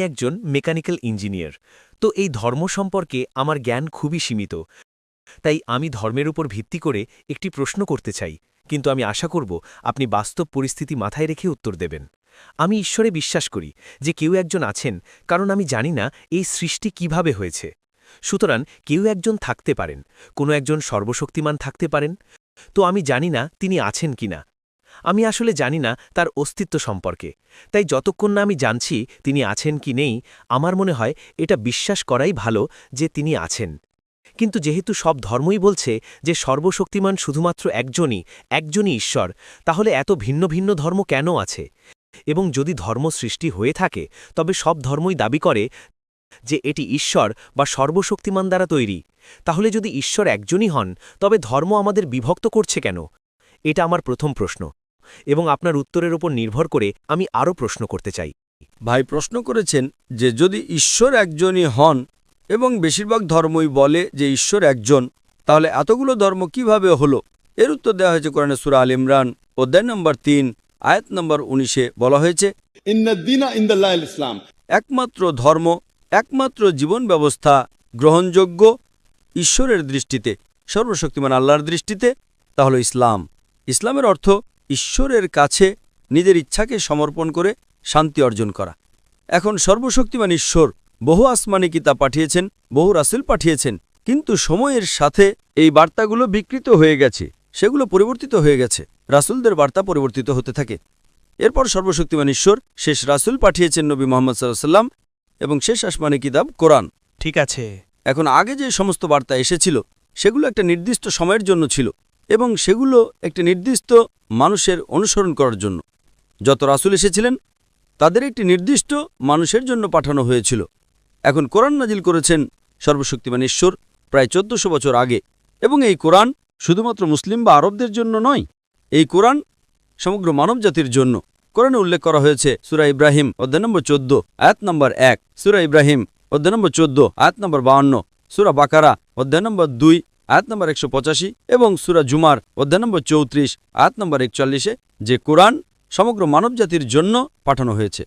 একজন mechanical engineer. তো এই ধর্ম সম্পর্কে আমার জ্ঞান খুবই সীমিত। তাই আমি ধর্মের উপর ভিত্তি করে একটি প্রশ্ন করতে চাই। কিন্তু আমি আশা করব আপনি বাস্তব পরিস্থিতি মাথায় রেখে উত্তর দেবেন। আমি ঈশ্বরে বিশ্বাস করি যে কেউ একজন আছেন, কারণ আমি জানি না এই সৃষ্টি কীভাবে হয়েছে। সুতরাং কেউ একজন থাকতে পারেন, কোনো একজন সর্বশক্তিমান থাকতে পারেন। তো আমি জানি না তিনি আছেন কিনা। আমি আসলে জানি না তার অস্তিত্ব সম্পর্কে। তাই যতক্ষণ না আমি জানছি তিনি আছেন কি নেই, আমার মনে হয় এটা বিশ্বাস করাই ভালো যে তিনি আছেন। কিন্তু যেহেতু সব ধর্মই বলছে যে সর্বশক্তিমান শুধুমাত্র একজনই একজনই ঈশ্বর, তাহলে এত ভিন্ন ভিন্ন ধর্ম কেন আছে? এবং যদি ধর্ম সৃষ্টি হয়ে থাকে, তবে সব ধর্মই দাবি করে যে এটি ঈশ্বর বা সর্বশক্তিমান দ্বারা তৈরি। তাহলে যদি ঈশ্বর একজনই হন, তবে ধর্ম আমাদের বিভক্ত করছে কেন? এটা আমার প্রথম প্রশ্ন। এবং আপনার উত্তরের ওপর নির্ভর করে আমি আরও প্রশ্ন করতে চাই। ভাই প্রশ্ন করেছেন যে যদি ঈশ্বর একজনই হন এবং বেশিরভাগ ধর্মই বলে যে ঈশ্বর একজন তাহলে এতগুলো ধর্ম কীভাবে হলো? এর উত্তর দেওয়া হয়েছে কোরআনে সুরা আল ইমরান অধ্যায় নম্বর তিন আয়াত নম্বর উনিশে বলা হয়েছে ইসলাম। একমাত্র ধর্ম একমাত্র জীবন ব্যবস্থা গ্রহণযোগ্য ঈশ্বরের দৃষ্টিতে সর্বশক্তিমান আল্লাহর দৃষ্টিতে তাহলে ইসলাম। ইসলামের অর্থ ঈশ্বরের কাছে নিজের ইচ্ছাকে সমর্পণ করে শান্তি অর্জন করা। এখন সর্বশক্তিমান ঈশ্বর বহু আসমানি কিতাব পাঠিয়েছেন বহু রাসুল পাঠিয়েছেন কিন্তু সময়ের সাথে এই বার্তাগুলো বিকৃত হয়ে গেছে সেগুলো পরিবর্তিত হয়ে গেছে রাসুলদের বার্তা পরিবর্তিত হতে থাকে। এরপর সর্বশক্তিমান ঈশ্বর শেষ রাসুল পাঠিয়েছেন নবী মোহাম্মদ সাল্লাম এবং শেষ আসমানি কিতাব কোরআন। ঠিক আছে। এখন আগে যে সমস্ত বার্তা এসেছিল সেগুলো একটা নির্দিষ্ট সময়ের জন্য ছিল। এবং সেগুলো একটি নির্দিষ্ট মানুষের অনুসরণ করার জন্য। যত রাসুল এসেছিলেন, তাদের একটি নির্দিষ্ট মানুষের জন্য পাঠানো হয়েছিল। এখন কোরআন নাজিল করেছেন সর্বশক্তিমান ঈশ্বর প্রায় চোদ্দশো বছর আগে এবং এই কোরআন শুধুমাত্র মুসলিম বা আরবদের জন্য নয়, এই কোরআন সমগ্র মানবজাতির জন্য। কোরআনে উল্লেখ করা হয়েছে সুরা ইব্রাহিম, অধ্যায় নম্বর চোদ্দ, আয়াত নম্বর এক, সুরা ইব্রাহিম, অধ্যায় নম্বর চোদ্দ, আয়াত নম্বর বাহান্ন, সুরা বাকারা, অধ্যায় নম্বর দুই আয়াত নম্বর একশো পঁচাশি এবং সুরা জুমার অধ্যায় নম্বর চৌত্রিশ, আয়াত নম্বর একচল্লিশে যে কোরআন সমগ্র মানবজাতির জন্য পাঠানো হয়েছে।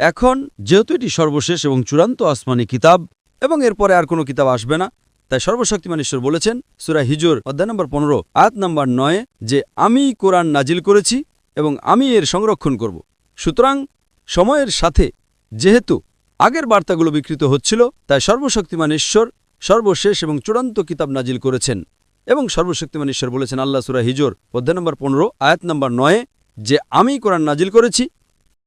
এখন যেহেতু এটি সর্বশেষ এবং চূড়ান্ত আসমানি কিতাব এবং এরপরে আর কোনো কিতাব আসবে না, তাই সর্বশক্তিমান ঈশ্বর বলেছেন সুরা হিজুর অধ্যায় নম্বর পনেরো, আয়াত নম্বর নয়ে যে আমি কোরআন নাজিল করেছি এবং আমি এর সংরক্ষণ করব। সুতরাং সময়ের সাথে যেহেতু আগের বার্তাগুলো বিকৃত হচ্ছিল, তাই সর্বশক্তিমান ঈশ্বর সর্বশেষ এবং চূড়ান্ত কিতাব নাজিল করেছেন এবং সর্বশক্তিমান ঈশ্বর বলেছেন আল্লাহ সুরা হিজোর, অধ্যায় নম্বর পনেরো, আয়াত নম্বর নয়ে, যে আমি কোরআন নাজিল করেছি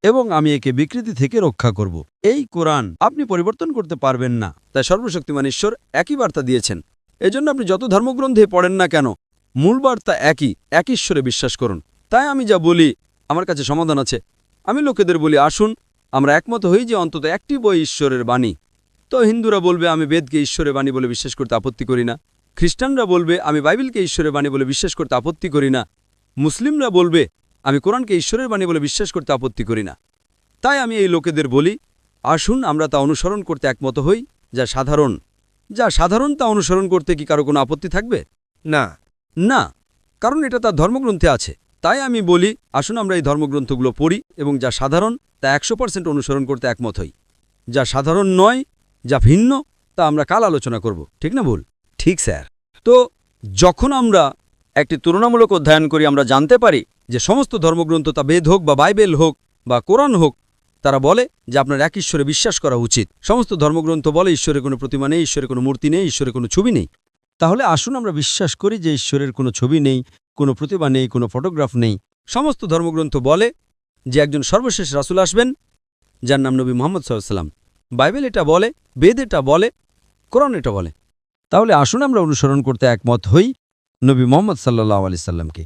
এবং আমি একে বিকৃতি থেকে রক্ষা করব। এই কোরআন আপনি পরিবর্তন করতে পারবেন না। তাই সর্বশক্তিমান ঈশ্বর একই বার্তা দিয়েছেন। এজন্য আপনি যত ধর্মগ্রন্থে পড়েন না কেন, মূল বার্তা একই, এক ঈশ্বরে বিশ্বাস করুন। তাই আমি যা বলি, আমার কাছে সমাধান আছে। আমি লোকেদের বলি, আসুন, আমরা একমত হই যে অন্তত একটি বই ঈশ্বরের বাণী। তো হিন্দুরা বলবে আমি বেদকে ঈশ্বরের বাণী বলে বিশ্বাস করতে আপত্তি করি না। খ্রিস্টানরা বলবে আমি বাইবেলকে ঈশ্বরের বাণী বলে বিশ্বাস করতে আপত্তি করি না। মুসলিমরা বলবে আমি কোরআনকে ঈশ্বরের বাণী বলে বিশ্বাস করতে আপত্তি করি না। তাই আমি এই লোকেদের বলি আসুন আমরা তা অনুসরণ করতে একমত হই যা সাধারণ। যা সাধারণ তা অনুসরণ করতে কি কারও কোনো আপত্তি থাকবে? না। না কারণ এটা তার ধর্মগ্রন্থে আছে। তাই আমি বলি আসুন আমরা এই ধর্মগ্রন্থগুলো পড়ি এবং যা সাধারণ তা একশো পার্সেন্ট অনুসরণ করতে একমত হই। যা সাধারণ নয় যা ভিন্ন, তা আমরা কাল আলোচনা করব। ঠিক না ভুল? ঠিক, স্যার। তো, যখন আমরা একটি তুলনামূলক অধ্যয়ন করি, আমরা জানতে পারি যে সমস্ত ধর্মগ্রন্থ তা বেদ হোক বা বাইবেল হোক বা কোরআন হোক, তারা বলে যে আপনার এক ঈশ্বরে বিশ্বাস করা উচিত। সমস্ত ধর্মগ্রন্থ বলে ঈশ্বরের কোনো প্রতিমা নেই, ঈশ্বরের কোনো মূর্তি নেই, ঈশ্বরের কোনো ছবি নেই। তাহলে আসুন আমরা বিশ্বাস করি যে ঈশ্বরের কোনো ছবি নেই, কোনো প্রতিমা নেই, কোনো ফটোগ্রাফ নেই। সমস্ত ধর্মগ্রন্থ বলে যে একজন সর্বশেষ রাসুল আসবেন, যার নাম নবী মোহাম্মদ সাল্লাম বাইবেল এটা বলে বেদ এটা বলে কোরআন এটা বলে। তাহলে আসুন আমরা অনুসরণ করতে একমত হই নবী মোহাম্মদ সাল্লাহ আলি সাল্লামকে।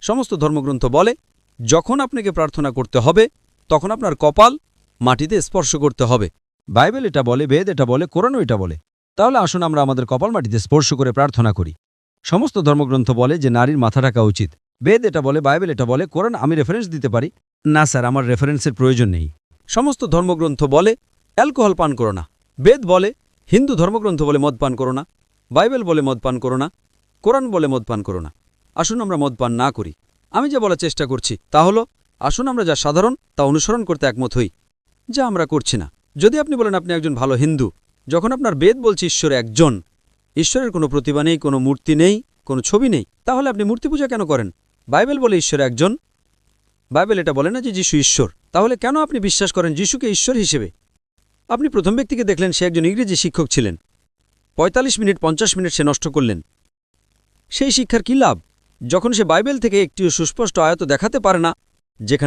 সমস্ত ধর্মগ্রন্থ বলে, যখন আপনাকে প্রার্থনা করতে হবে, তখন আপনার কপাল মাটিতে স্পর্শ করতে হবে। বাইবেল এটা বলে, বেদ এটা বলে, কোরআনও এটা বলে। তাহলে আসুন আমরা আমাদের কপাল মাটিতে স্পর্শ করে প্রার্থনা করি। সমস্ত ধর্মগ্রন্থ বলে যে নারীর মাথা ঢাকা উচিত। বেদ এটা বলে, বাইবেল এটা বলে, কোরআন আমি রেফারেন্স দিতে পারি? না স্যার, আমার রেফারেন্সের প্রয়োজন নেই। সমস্ত ধর্মগ্রন্থ বলে, অ্যালকোহল পান করো না। বেদ বলে, হিন্দু ধর্মগ্রন্থ বলে মদ পান করো না, বাইবেল বলে মদ পান করো না, কোরআন বলে মদ পান করো না। আসুন আমরা মদ পান না করি। আমি যা বলার চেষ্টা করছি তা হলো, আসুন আমরা যা সাধারণ তা অনুসরণ করতে একমত হই, যা আমরা করছি না। যদি আপনি বলেন আপনি একজন ভালো হিন্দু, যখন আপনার বেদ বলছে ঈশ্বর একজন, ঈশ্বরের কোনো প্রতিভা নেই, কোনো মূর্তি নেই, কোনো ছবি নেই, তাহলে আপনি মূর্তি পূজা কেন করেন? বাইবেল বলে ঈশ্বর একজন, বাইবেল এটা বলে না যে যিশু ঈশ্বর। তাহলে কেন আপনি বিশ্বাস করেন যিশুকে ঈশ্বর হিসেবে? আপনি প্রথম ব্যক্তিকে দেখলেন সে একজন ইংরেজি শিক্ষক ছিলেন। ৪৫ মিনিট পঞ্চাশ মিনিট সে নষ্ট করলেন। সেই শিক্ষার কী লাভ? যখন সে বাইবেল থেকে একটিও সুস্পষ্ট আয়ত দেখাতে পারে না, যেখানে